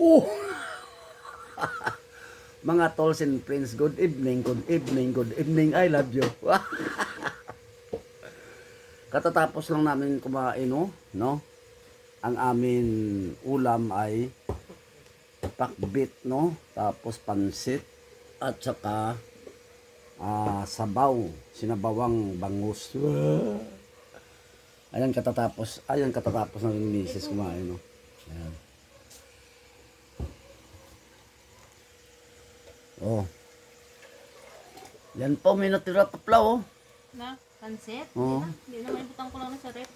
Oh! Mga tolls and friends, good evening, good evening, good evening, I love you. Katatapos lang namin kumain, no? no? Ang amin ulam ay pakbit, no? Tapos pansit at saka ah, sabaw, sinabawang bangus. Ayan katatapos, ayan katatapos ng misis kumain, no? Ayan. Oh. Yan po, may natira pa pala, oh. Na, pansit? Oo. Hindi na, maibutang ko lang na sa rep.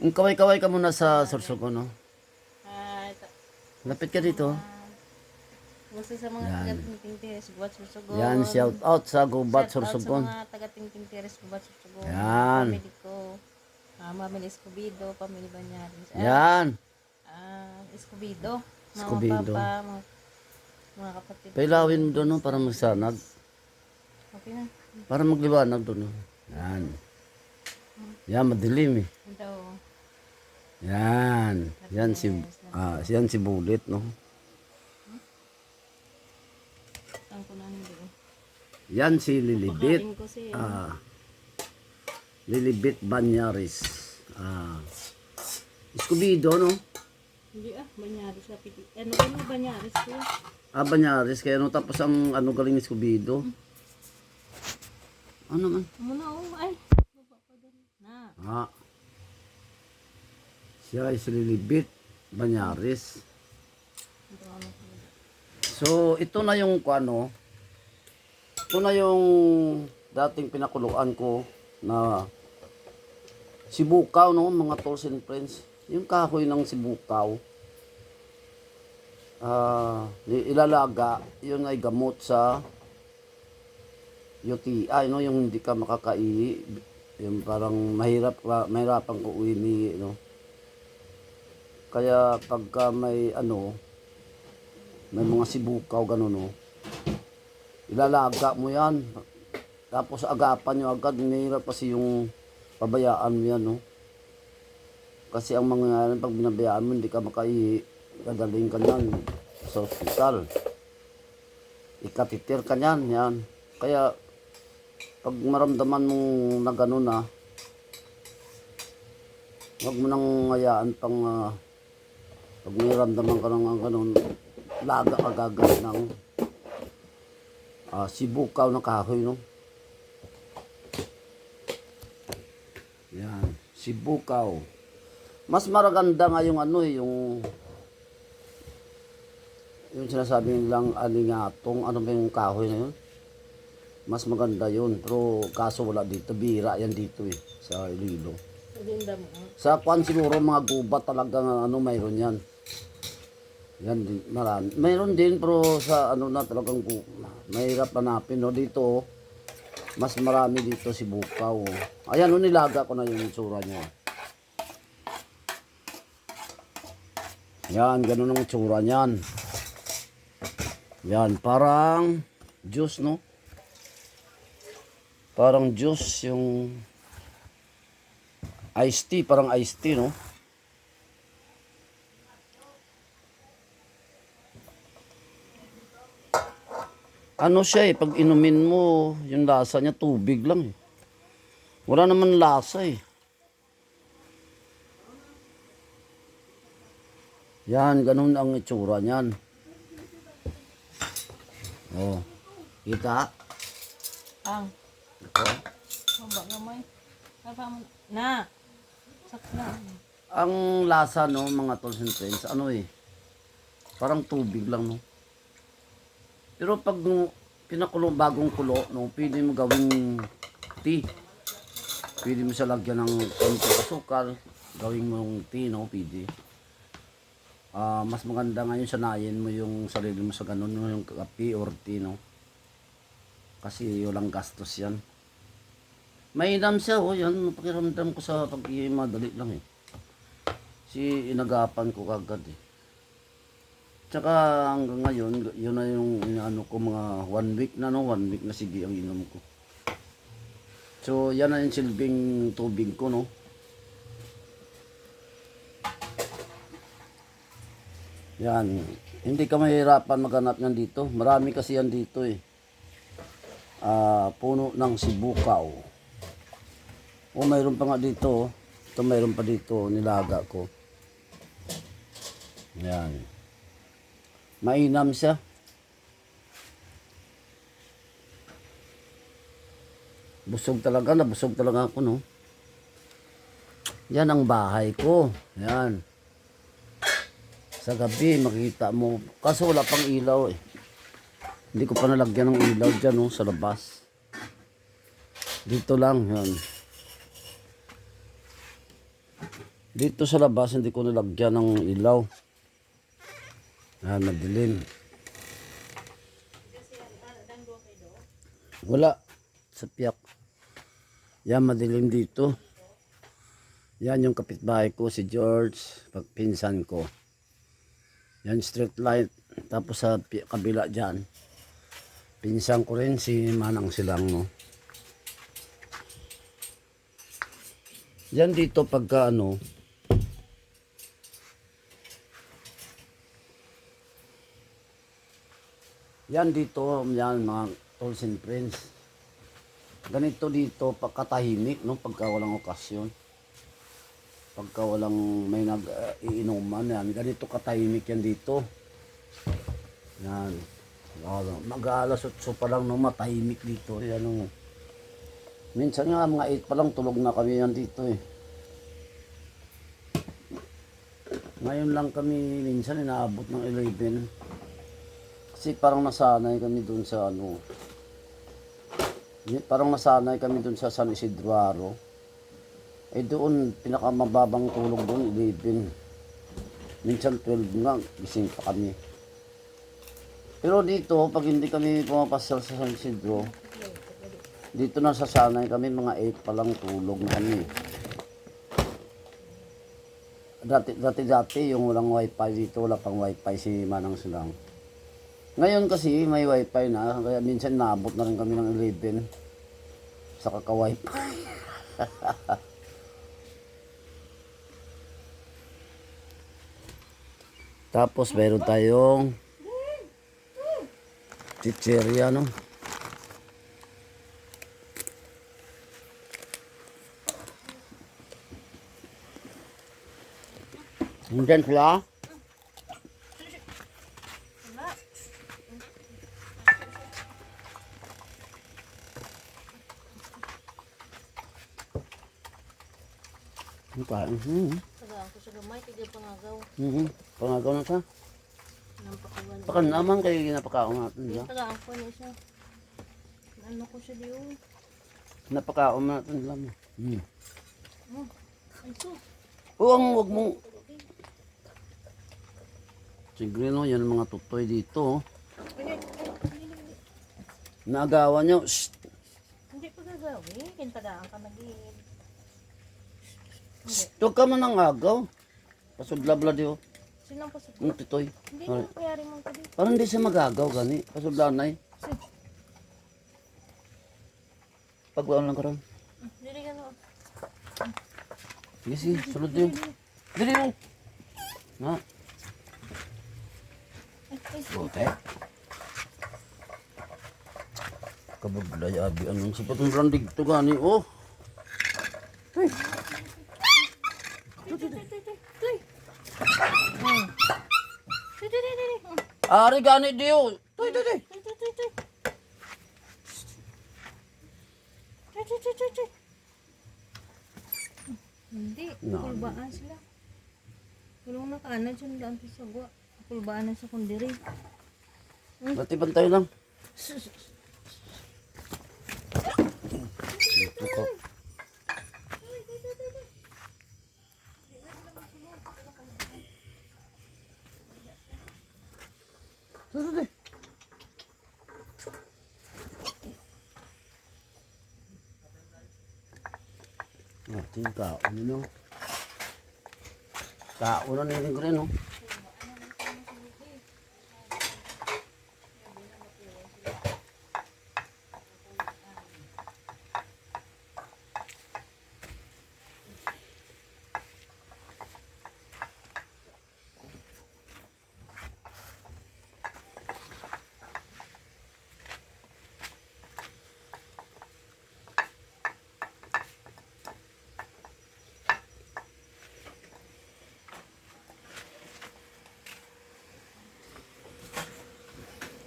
Ang kaway-kaway ka muna sa sursugo, no? Ah, ito. Lapit ka dito. Gusto sa mga Yan. taga-tingting teres, gubat sursugon. Yan, shout out sa Gubat Shout out Sursugon. sa mga taga-tingting teres, gubat sursugon. Yan. Family ko. Ah, Mamil Escobido, Pamilya Banyaris. Ah, Yan. Ah, Escobido. Mga Escobido. papa, mga, mga kapatid. Pailawin doon, no? Para magsanag. Okay na. Para magliwanag doon, no? Yan. Yan, madilim, eh. Ito. Yan. Yan si, ah, yan si Bullet, no? Yan si Lilibit. Si... Ah, Lilibit Banyaris. Ah, Escobido, no? Hindi ah, Banyaris na piti. Ano ano Banyaris ko? Ah, Banyaris. Kaya no, tapos ang ano galing ni Escobido. Ano man? Muna oh, ay. Na. Ah. Siya ay si Lilibit Banyaris. Ano. So, ito na yung ano, ito na yung dating pinakuluan ko na sibukaw, no, mga tolls and friends. Yung kahoy ng sibukaw, ni- ilalaga, yun ay gamot sa UTI, no, yung hindi ka makakaihi, yung parang mahirap mahirapan ko uwi no. Kaya pagka may ano, may mga sibukaw gano'n no. Ilalaga mo yan. Tapos agapan nyo agad. Mahirap kasi yung pabayaan mo yan no. Kasi ang mga yan, pag binabayaan mo, hindi ka makai dadaling ka niyan sa ospital. Ikatitir ka niyan, yan. Kaya, pag maramdaman mong na gano'n na, huwag mo nang hayaan pang, ah, pag may ramdaman ka ng gano'n, laga agagad ng ah, sibukaw na kahoy, no? Yan, sibukaw. Mas maraganda nga yung ano eh, yung yung sinasabi nilang alingatong, ano ba yung kahoy na yun? Mas maganda yun. Pero kaso wala dito, bira yan dito eh, sa Iloilo. Sa kwan siguro mga gubat talaga ano mayroon yan. Yan din, marami. Mayroon din pero sa ano na talagang mahirap hanapin no dito. oh. Mas marami dito si Bukaw. oh. Ayan, oh, nilaga ko na yung itsura niya. Yan, ganun ang itsura niyan. Yan, parang juice, no? Parang juice yung iced tea, parang iced tea, no? Ano siya eh, pag inumin mo, yung lasa niya tubig lang eh. Wala naman lasa eh. Yan, ganun ang itsura niyan. Oh. Kita? Ang. Ito. Maba nga may. Apa mo. Na. Sak na. Ang lasa no, mga tolls and friends, ano eh, parang tubig lang no. Pero pag no, pinakulo, bagong kulo, no, pwede mo gawing tea. Pwede mo siya lagyan ng konti asukal, gawing mong tea, no, pwede. Ah, mas maganda ngayon sanayin mo yung sarili mo sa ganun, yung kape or tea, no. Kasi walang gastos yan. Mainam siya, oh, yan, pakiramdam ko sa pag madali lang eh. Si inagapan ko kagad eh. Tsaka hanggang ngayon, yun na yung inaano ko mga one week na no, one week na sige ang inom ko. So yan na yung silbing tubig ko no. Yan. Hindi ka mahirapan maghanap niyan dito. Marami kasi yan dito eh. Ah, puno ng sibukaw. O mayroon pa nga dito. oh. Ito mayroon pa dito. oh, Nilaga ko. Yan. Mainam siya. Busog talaga. Nabusog talaga ako no. Yan ang bahay ko. Yan. Sa gabi, makikita mo. Kaso wala pang ilaw eh. Hindi ko pa nalagyan ng ilaw dyan no, sa labas. Dito lang, yan. Dito sa labas, hindi ko nalagyan ng ilaw. Yan, madilim. Wala. Sa piyak. Yan, madilim dito. Yan yung kapitbahay ko, si George, pagpinsan ko. Yan street light. Tapos sa kabila dyan, pinsan ko rin si Manang Silang, no. Yan dito pagka ano, yan dito, yan mga tools and friends. Ganito dito, pagkatahimik, no, pagka walang okasyon pagka walang may nag uh, iinuman yan. Ganito katahimik yan dito. Yan. Mag-aalas 8 pa lang no? Matahimik dito yan oh. minsan nga mga 8 pa lang tulog na kami yan dito eh. Ngayon lang kami minsan inaabot ng 11 kasi parang nasanay kami dun sa ano parang nasanay kami dun sa San Isidro eh doon, pinakamababang tulog doon, 11. Minsan 12 nga, gising pa kami. Pero dito, pag hindi kami pumapasyal sa San Isidro, dito na sasanay kami, mga 8 pa lang tulog na kami. Dati, dati, dati, yung walang wifi dito, wala pang wifi si Manang Silang. Ngayon kasi, may wifi na, kaya minsan naabot na rin kami ng 11 sa kaka-wifi. Tapos mayroon tayong chicheria, no? Nandyan sila? Ang kain. Hmm. Gamay, tigil pangagaw. Mhm. Pangagaw na sa. Nampakawan. Pakan naman kayo ginapakaon natin. Diba? tagaan ko niya siya. Ano ko siya diyo? Napakaon natin lang. Hmm. Oh, ay so. Huwag mo, huwag mo. Siguro no, yan ang mga tutoy dito. oh. Naagawan nyo. Shh! Hindi pa gagawin. Kintagaan ka nag-iib. Huwag ka man ang agaw. Pasudlabla di oh. Sinang pasok? Ang tutoy. Hindi na kayari mo ka dito. Parang hindi siya magagaw gani. Pasudlanay. Sige. Pagwaan lang karon. Dili ka no. Sige, sige. Sulod yun. Dili mo. Na. Ay, ay, Bote. Kabaglay abi anong sa patong randig to gani oh. Tuy, tuy, tuy, tuy, tuy. Hmm. Tuy. Ari gani diyo. Tuy, tuy, tuy, tuy. Tuy, tuy, tuy, tuy, tuy. Hindi, No. kulbaan sila. Kulong na kanan siya lang sa gwa. Kulbaan na sa kundiri. Bati bantay lang. Dito ko. Dito, dito. Ating kaon no. Kaon na nila ko rin.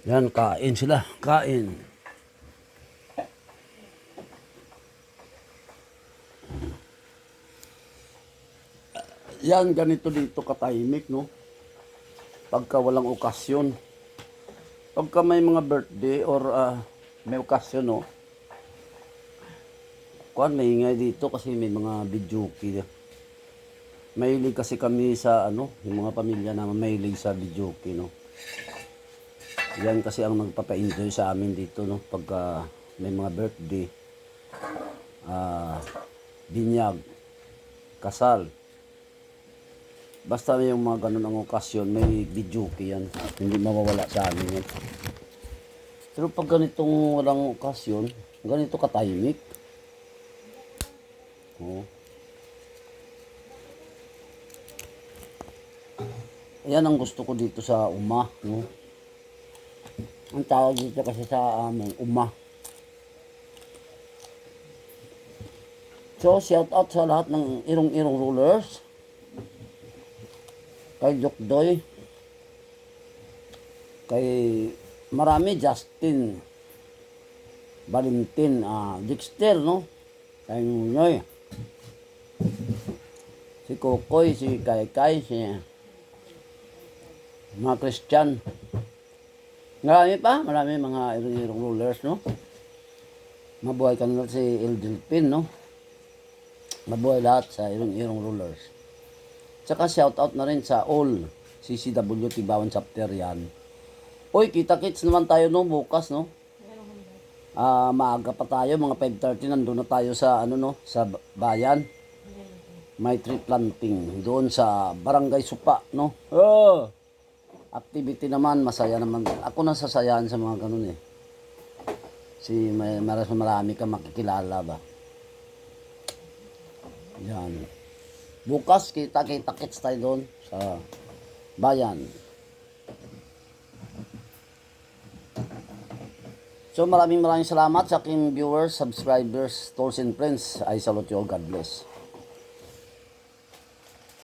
Yan, kain sila. Kain. Yan, ganito dito katahimik, no? Pagka walang okasyon. Pagka may mga birthday or ah, may okasyon, no? Kuan, may ingay dito kasi may mga videoke. Mahilig kasi kami sa, ano, yung mga pamilya naman mahilig sa videoke, no? Yan kasi ang nagpapa-enjoy sa amin dito, no? Pagka may mga birthday, ah, binyag, kasal. Basta yung mga ganun ang okasyon, may videoke yan. Hindi mawawala sa amin yan. Pero pag ganitong walang okasyon, ganito katahimik. Oo. Yan ang gusto ko dito sa uma, no? Ang tawag dito kasi sa amin, uma. So, shout out sa lahat ng irong-irong rulers. Kay Jokdoy. Kay marami, Justin. Valentin, ah, Dexter, no? Kay Nunoy. Si Kokoy, si Kaikay, si mga Christian. Marami pa, marami mga irong-irong rulers, no? Mabuhay ka na si El Delpin, no? Mabuhay lahat sa irong-irong rulers. Tsaka shout out na rin sa all CCW Tibawan chapter yan. Uy, kita-kits naman tayo no bukas no. Ah, maaga pa tayo, mga 5:30 nandoon na tayo sa ano no, sa bayan. May tree planting doon sa Barangay Supa, no. Oh! Activity naman, masaya naman. Ako nasasayahan sa mga ganun eh. Si may maras marami ka makikilala ba. Yan. Bukas kita kita kits tayo doon sa bayan. So maraming maraming salamat sa aking viewers, subscribers, tolls and friends. I salute you all. God bless.